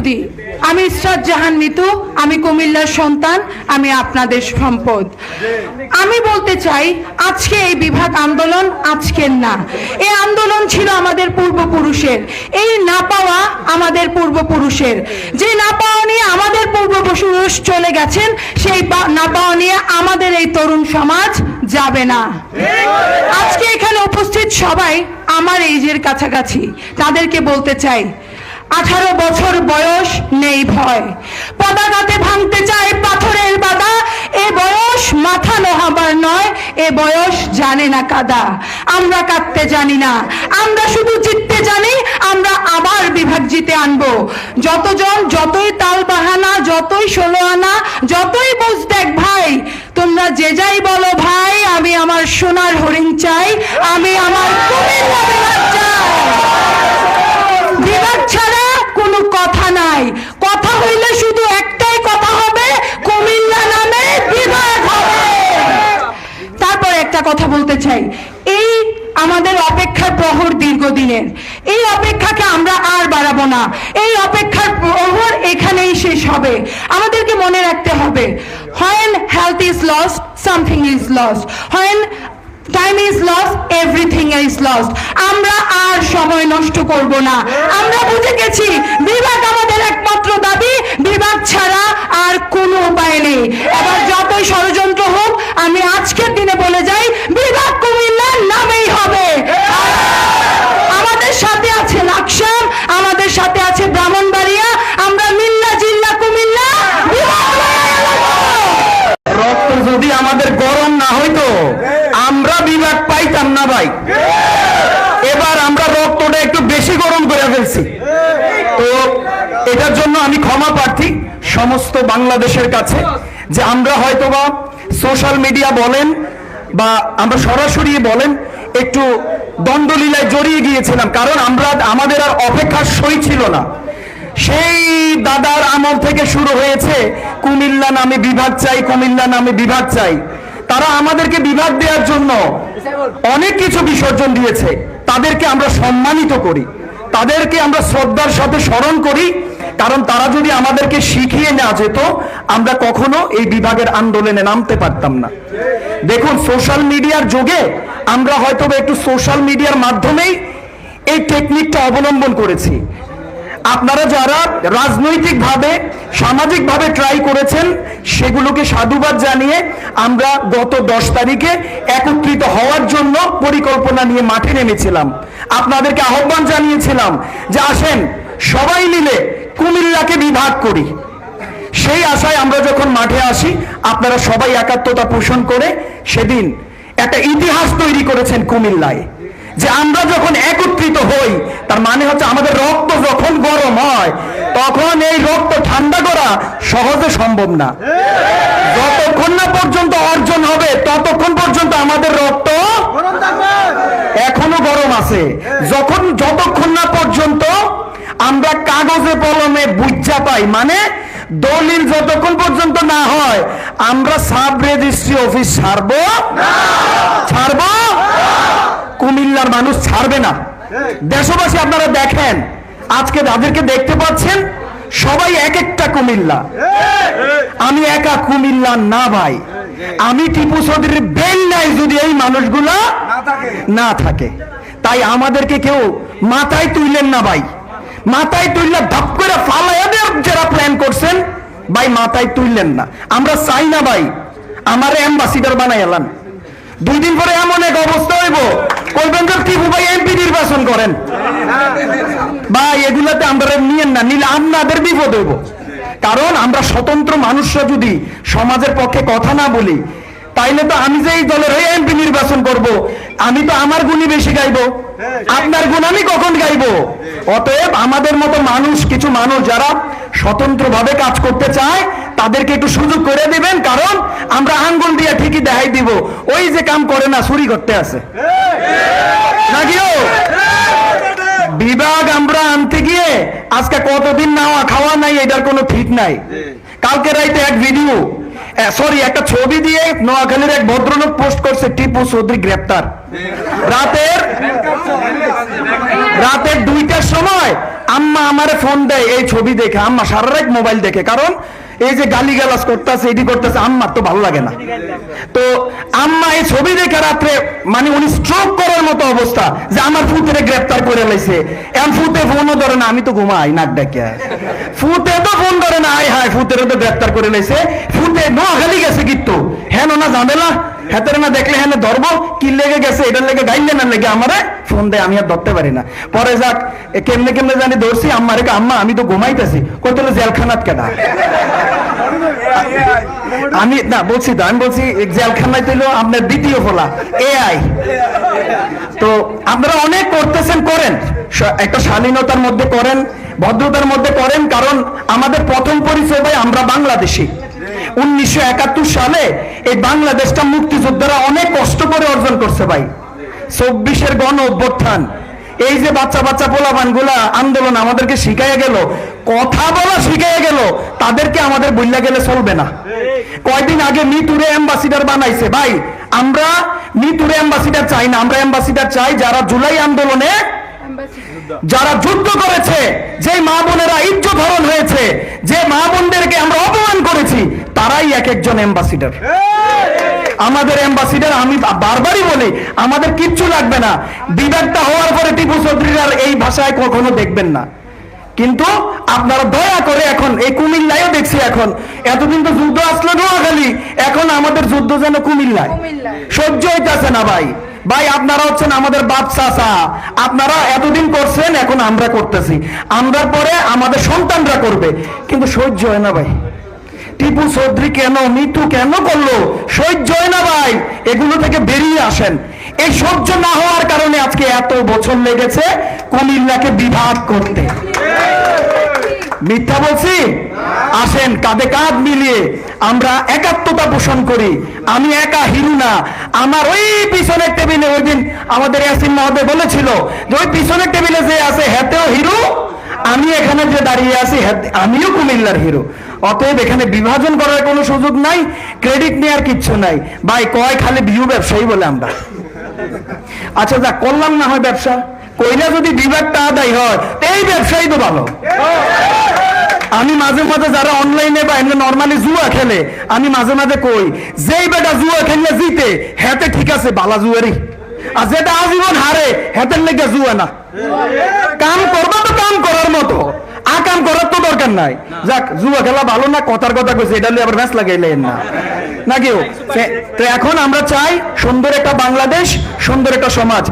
সুদী আমি ইসরাত জাহান মিতু, আমি কুমিল্লার সন্তান, আমি আপনাদের সম্পদ। আমি বলতে চাই, আজকে এই বিভাগ আন্দোলন আজকের না। এই আন্দোলন ছিল আমাদের পূর্বপুরুষের। এই না পাওয়া আমাদের পূর্বপুরুষের। যে না পাওয়া নিয়ে আমাদের পূর্বপুরুষ চলে গেছেন, সেই না পাওয়া নিয়ে আমাদের এই তরুণ সমাজ যাবে না। আজকে এখানে উপস্থিত সবাই আমার এইজের কাছাকাছি। তাদেরকে বলতে চাই আঠারো বছর বয়স নেই ভয়। পতাকাতে ভাঙতে চায় পাথরের বাধা। এ বয়স মাথা নোহাবার নয়, এ বয়স জানে না কাদা। আমরা কাঁদতে জানি না, আমরা শুধু জিততে জানি, আমরা আবার বিভাগ জিতে আনব। যতজন, যতই তাল বাহানা, যতই ষোলো আনা, যতই বুঝ দেখ ভাই, তোমরা যে যাই বলো ভাই, আমি আমার সোনার হরিণ চাই আমি আমার কুমিল্লা বিভাগ চাই বিভাগ ছাড়া কোনো কথা নাই কথা হইলে শুধু একটাই কথা হবে কুমিল্লা নামে বিভাগ হবে তারপর একটা কথা বলতে চাই এই আমাদের অপেক্ষার প্রহর দীর্ঘদিনের এই অপেক্ষাকে আমরা আর বাড়াবো না। এই অপেক্ষার প্রহর এখানেই শেষ হবে। আমাদেরকে মনে রাখতে হবে when health is lost something is lost when time is loss everything is loss আমরা আর সময় নষ্ট করব না। আমরা বুঝে গেছি, বিভাগ আমাদের একমাত্র দাবি, বিভাগ ছাড়া আর কোনো উপায় নেই। এবার যতই ষড়যন্ত্র হোক আমি আজকের দিনে বলে যাই বিভাগ কুমিল্লার নামেই হবে আমাদের সাথে আছে লাকসাম আমাদের সাথে আছে ব্রাহ্মণবাড়িয়া আমরা মিল্লা জিল্লা কুমিল্লা বিভাগ হয়ে এলাম। রক্ত যদি আমাদের গরম না হইতো আমরা বিভাগ পাইতাম না ভাই। এবার আমরা রক্তটা একটু বেশি গরম করে ফেলছি। তো এটার জন্য আমি ক্ষমা প্রার্থী সমস্ত বাংলাদেশের কাছে যে আমরা হয়তোবা সোশ্যাল মিডিয়া বলেন বা আমরা সরাসরি বলেন একটু দ্বন্দ্বলীলায় জড়িয়ে গিয়েছিলাম। কারণ আমরা আমাদের আর অপেক্ষার সই ছিল না। সেই দাদার আমল থেকে শুরু হয়েছে, কুমিল্লা নামে বিভাগ চাই, কুমিল্লা নামে বিভাগ চাই। তারা আমাদেরকে বিভাগ দেওয়ার জন্য অনেক কিছু বিসর্জন দিয়েছে। তাদেরকে আমরা সম্মানিত করি। তাদেরকে আমরা শ্রদ্ধার সাথে স্মরণ করি। কারণ তারা যদি আমাদেরকে শিখিয়ে না যেত, আমরা কখনো এই বিভাগের আন্দোলনে নামতে পারতাম না। দেখুন, সোশ্যাল মিডিয়ার যুগে আমরা হয়তো একটু সোশ্যাল মিডিয়ার মাধ্যমেই এই টেকনিকটা অবলম্বন করেছি। আপনারা যারা রাজনৈতিকভাবে, সামাজিকভাবে ট্রাই করেছেন, সেগুলোকে সাধুবাদ জানিয়ে আমরা গত দশ তারিখে একত্রিত হওয়ার জন্য পরিকল্পনা নিয়ে মাঠে নেমেছিলাম। আপনাদেরকে আহ্বান জানিয়েছিলাম যে আসেন, সবাই মিলে কুমিল্লাকে বিভাগ করি। সেই আশায় আমরা যখন মাঠে আসি, আপনারা সবাই একাত্মতা পোষণ করে সেদিন একটা ইতিহাস তৈরি করেছেন কুমিল্লায়। যে আমরা যখন একত্রিত হই তার মানে হচ্ছে আমাদের রক্ত যখন গরম হয় তখন এই রক্ত ঠান্ডা করা সহজে সম্ভব না। যতক্ষণ না পর্যন্ত অর্জন হবে ততক্ষণ পর্যন্ত আমাদের রক্ত এখনও গরম আছে। যখন যতক্ষণ না পর্যন্ত আমরা কাগজে কলমে বুঝা পাই মানে দলিল যতক্ষণ পর্যন্ত না হয় আমরা সাব রেজিস্ট্রি অফিস ছাড়বো ছাড়বো? কুমিল্লার মানুষ ছাড়বে না। দেশবাসী আপনারা দেখেন আজকে যাদেরকে দেখতে পাচ্ছেন সবাই এক একটা কুমিল্লা। আমি একা কুমিল্লা না ভাই। আমি টিপু চৌধুরীর বেল নাই যদি এই মানুষগুলা না থাকে। তাই আমাদেরকে কেউ মাথায় তুললেন না ভাই। মাথায় তুললে ধাপ করে ফালাইয়া যারা প্ল্যান করছেন। ভাই মাথায় তুললেন না। আমরা চাই না ভাই আমার অ্যাম্বাসিডার বানাই এলাম দুই দিন পরে এমন এক অবস্থা হইব। কইবেন যে টিপু ভাই এমপি নির্বাচন করেন। ভাই, এগুলাতে আমরা নিয়েন না, নিলে আপনাদের বিপদ হইব। কারণ আমরা স্বতন্ত্র মানুষরা যদি সমাজের পক্ষে কথা না বলি, তাইলে তো আমি যে এই দলের হয়ে এমপি নির্বাচন করব, আমি তো আমার গুণই বেশি গাইবো। আপনার গুণ আমি কখন গাইবো? অতএব আমাদের মতো মানুষ, কিছু মানুষ যারা স্বতন্ত্রভাবে কাজ করতে চায় তাদেরকে একটু সুযোগ করে দিবেন, কারণ আমরা আঙ্গুল দিয়ে ঠিকই দেখাই দিব। ওই যে কাম করে না, চুরি করতে আছে। বিভাগ আমরা আনতে গিয়ে আজকে কতদিন খাওয়া নাই, এটার কোনো ঠিক নাই। কালকে রাইতে এক ভিডিও সরি একটা ছবি দিয়ে নোয়াখালীর এক ভদ্রলোক পোস্ট করছে, টিপু চৌধুরী গ্রেপ্তার। রাতের রাতের দুইটার সময় আম্মা আমারে ফোন দেয়, এই ছবি দেখে। আম্মা সারা রাত মোবাইল দেখে, কারণ এই যে গালি গালাস করতেছে এটি করতেছে আম্মার তো ভালো লাগে না। তো আম্মা ছবি দেখে রাত্রে মানে উনি স্ট্রোক করার মতো অবস্থা যে আমার ফুতেরে গ্রেপ্তার করে লাইছে। এখন ফুতে ফোনও ধরে না আমি তো ঘুমাই নাক ডাকে ফুতে তো ফোন ধরে না আয় হায় ফুতেরে তো গ্রেপ্তার করে লাইছে। ফুতে নোয়াখালী গেছে কিন্তু হ্যাঁ না ঝামেলা? হেতের না দেখলে হ্যাঁ ধরবো? কি লেগে গেছে? এটার লেগে গাইলে না লেগে আমারে? ফোন দেয় আমি আর ধরতে পারি না। পরে যাক কেমনে কেমনে জানি ধরছি আম্মারে কয়, আম্মা আমি তো ঘুমাইতেছি। কত জেলখানাত কেনা আমি, না, বলছি তো, আমি বলছি, জেলখানায় তো হলো আপনার দ্বিতীয় ফলা এআই তো আপনারা অনেক করতেছেন, করেন। একটা শালীনতার মধ্যে করেন, ভদ্রতার মধ্যে করেন, কারণ আমাদের প্রথম পরিচয় ভাই আমরা বাংলাদেশি। উনিশশো একাত্তর সালে এই বাংলাদেশটা মুক্তিযোদ্ধারা অনেক কষ্ট করে অর্জন করছে ভাই। চব্বিশের গণ অভ্যুত্থান। এই যে বাচ্চা বাচ্চা পোলাপানগুলা আন্দোলন আমাদেরকে শিখাইয়া গেল, কথা বলা শিখাইয়া গেল, তাদেরকে আমাদের বললা গেলে চলবে না। কয়দিন আগে মিতুরে অ্যাম্বাসিডার বানাইছে। ভাই, আমরা মিতুরে অ্যাম্বাসিডার চাই না, আমরা অ্যাম্বাসিডার চাই যারা জুলাই আন্দোলনে যারা যুদ্ধ করেছে, যে মা বোনেরা ইজ্জত হরণ হয়েছে, যে মা বোনদেরকে আমরা অপমান করেছি, তারাই এক একজন অ্যাম্বাসিডার। আমাদের অ্যাম্বাসিডার, আমি বারবারই বলি, আমাদের কিচ্ছু লাগবে না। বিবাদটা হওয়ার পরে টিপু চৌধুরীর এই ভাষায় কখনো দেখবেন না। কিন্তু আপনারা দয়া করে এখন এই কুমিল্লায়ও দেখছি এখন। এতদিন তো যুদ্ধ আসলো নোয়াখালী এখন আমাদের যুদ্ধ যেন কুমিল্লায়। সহ্য হইতেছে না ভাই। ভাই আপনারা হচ্ছেন আমাদের বাপ চাচা আপনারা এতদিন করছেন এখন আমরা করতেছি। আমরা পরে আমাদের সন্তানরা করবে। কিন্তু সহ্য হয় না ভাই। টিপু চৌধুরী কেন মৃত্যু কেন করল? সহ্য হয় না ভাই। এগুলো থেকে বেরিয়ে আসেন। এই সহ্য না হওয়ার কারণে আজকে এত বছর লেগেছে কুমিল্লাকে বিভাগ করতে। মিথ্যা বলছি? আসেন, কাঁধে কাঁধ মিলিয়ে আমরা একাত্মতা পোষণ করি। আমি একা হিরু না। আমার ওই পিছনের টেবিলে ওই দিন আমাদের ইয়াসিন মহোদয় বলেছিল যে, ওই পিছনের টেবিলে যে আছে, হেতেও হিরু। আমি এখানে যে দাঁড়িয়ে আছি আমিও কুমিল্লার হিরো। অতএব এখানে বিভাজন করার কোনো সুযোগ নাই, ক্রেডিট নেওয়ার কিচ্ছু নাই। ভাই, কয় খালি ভিউ ব্যবসায়ী বলে আমরা? আচ্ছা যা করলাম না হয় ব্যবসা। কইলা যদি বিভাগটা আদায় হয় এই ব্যবসায়ী তো ভালো। আমি মাঝে মাঝে যারা অনলাইনে বা এমনি নর্মালি জুয়া খেলে, আমি মাঝে মাঝে কই, যেই বেটা জুয়া খেললে জিতে, হেতে ঠিক আছে, বালা জুয়ারি। আর যেটা আজীবন হারে, হেতের লেগে জুয়া না। কাম করবা তো কাম করার মতো। আ কাম করার তো দরকার নাই। যাক, জুয়া খেলা ভালো না, কথার কথা কইছে, এটা নিয়ে আবার ম্যাচ লাগাইলেন না। নাকিও তো এখন আমরা চাই সুন্দর একটা বাংলাদেশ, সুন্দর একটা সমাজ।